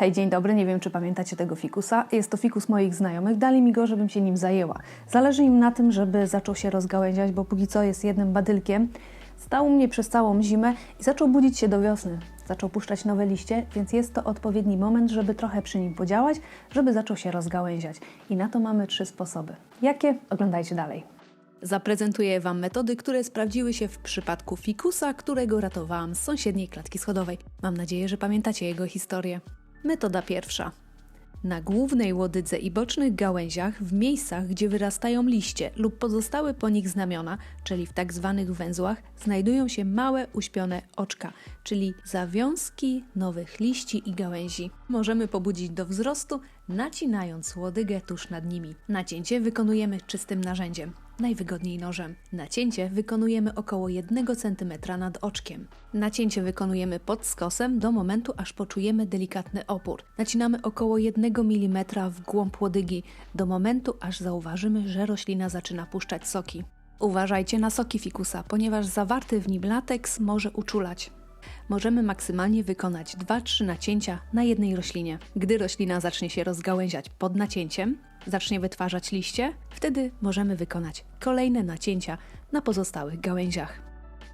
Hej, dzień dobry, nie wiem czy pamiętacie tego fikusa. Jest to fikus moich znajomych, dali mi go, żebym się nim zajęła. Zależy im na tym, żeby zaczął się rozgałęziać, bo póki co jest jednym badylkiem. Stał u mnie przez całą zimę i zaczął budzić się do wiosny. Zaczął puszczać nowe liście, więc jest to odpowiedni moment, żeby trochę przy nim podziałać, żeby zaczął się rozgałęziać. I na to mamy trzy sposoby. Jakie? Oglądajcie dalej. Zaprezentuję Wam metody, które sprawdziły się w przypadku fikusa, którego ratowałam z sąsiedniej klatki schodowej. Mam nadzieję, że pamiętacie jego historię. Metoda pierwsza. Na głównej łodydze i bocznych gałęziach, w miejscach, gdzie wyrastają liście lub pozostałe po nich znamiona, czyli w tak zwanych węzłach, znajdują się małe uśpione oczka, czyli zawiązki nowych liści i gałęzi. Możemy pobudzić do wzrostu, nacinając łodygę tuż nad nimi. Nacięcie wykonujemy czystym narzędziem, najwygodniej nożem. Nacięcie wykonujemy około 1 cm nad oczkiem. Nacięcie wykonujemy pod skosem do momentu, aż poczujemy delikatny opór. Nacinamy około 1 mm w głąb łodygi do momentu, aż zauważymy, że roślina zaczyna puszczać soki. Uważajcie na soki fikusa, ponieważ zawarty w nim lateks może uczulać. Możemy maksymalnie wykonać 2-3 nacięcia na jednej roślinie. Gdy roślina zacznie się rozgałęziać pod nacięciem, zacznie wytwarzać liście, wtedy możemy wykonać kolejne nacięcia na pozostałych gałęziach.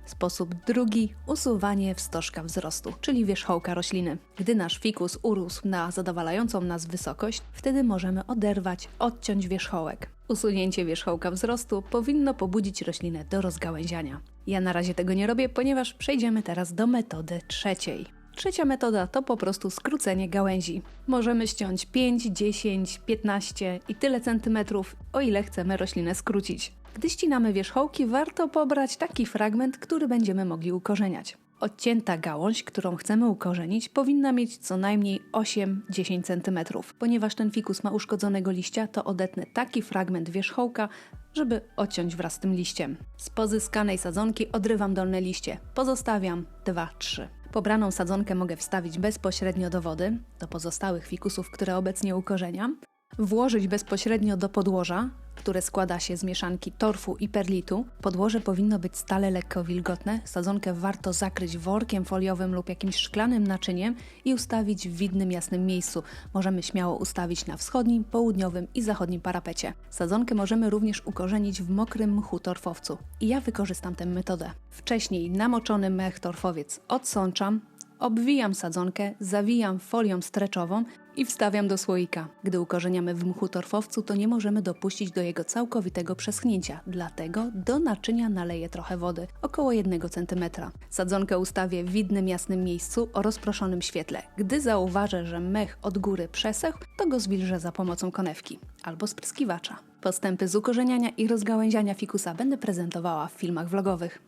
Sposób drugi usuwanie wstożka wzrostu, czyli wierzchołka rośliny. Gdy nasz fikus urósł na zadowalającą nas wysokość, wtedy możemy oderwać, odciąć wierzchołek. Usunięcie wierzchołka wzrostu powinno pobudzić roślinę do rozgałęziania. Ja na razie tego nie robię, ponieważ przejdziemy teraz do metody trzeciej. Trzecia metoda to po prostu skrócenie gałęzi. Możemy ściąć 5, 10, 15 i tyle centymetrów, o ile chcemy roślinę skrócić. Gdy ścinamy wierzchołki, warto pobrać taki fragment, który będziemy mogli ukorzeniać. Odcięta gałąź, którą chcemy ukorzenić, powinna mieć co najmniej 8-10 cm. Ponieważ ten fikus ma uszkodzonego liścia, to odetnę taki fragment wierzchołka, żeby odciąć wraz z tym liściem. Z pozyskanej sadzonki odrywam dolne liście, pozostawiam 2-3. Pobraną sadzonkę mogę wstawić bezpośrednio do wody, do pozostałych fikusów, które obecnie ukorzeniam, włożyć bezpośrednio do podłoża, które składa się z mieszanki torfu i perlitu. Podłoże powinno być stale lekko wilgotne. Sadzonkę warto zakryć workiem foliowym lub jakimś szklanym naczyniem i ustawić w widnym, jasnym miejscu. Możemy śmiało ustawić na wschodnim, południowym i zachodnim parapecie. Sadzonkę możemy również ukorzenić w mokrym mchu torfowcu. I ja wykorzystam tę metodę. Wcześniej namoczony mech torfowiec odsączam, Obwijam sadzonkę, zawijam folią streczową i wstawiam do słoika. Gdy ukorzeniamy w mchu torfowcu, to nie możemy dopuścić do jego całkowitego przeschnięcia, dlatego do naczynia naleję trochę wody, około 1 cm. Sadzonkę ustawię w widnym, jasnym miejscu o rozproszonym świetle. Gdy zauważę, że mech od góry przesechł, to go zwilżę za pomocą konewki albo spryskiwacza. Postępy z ukorzeniania i rozgałęziania fikusa będę prezentowała w filmach vlogowych.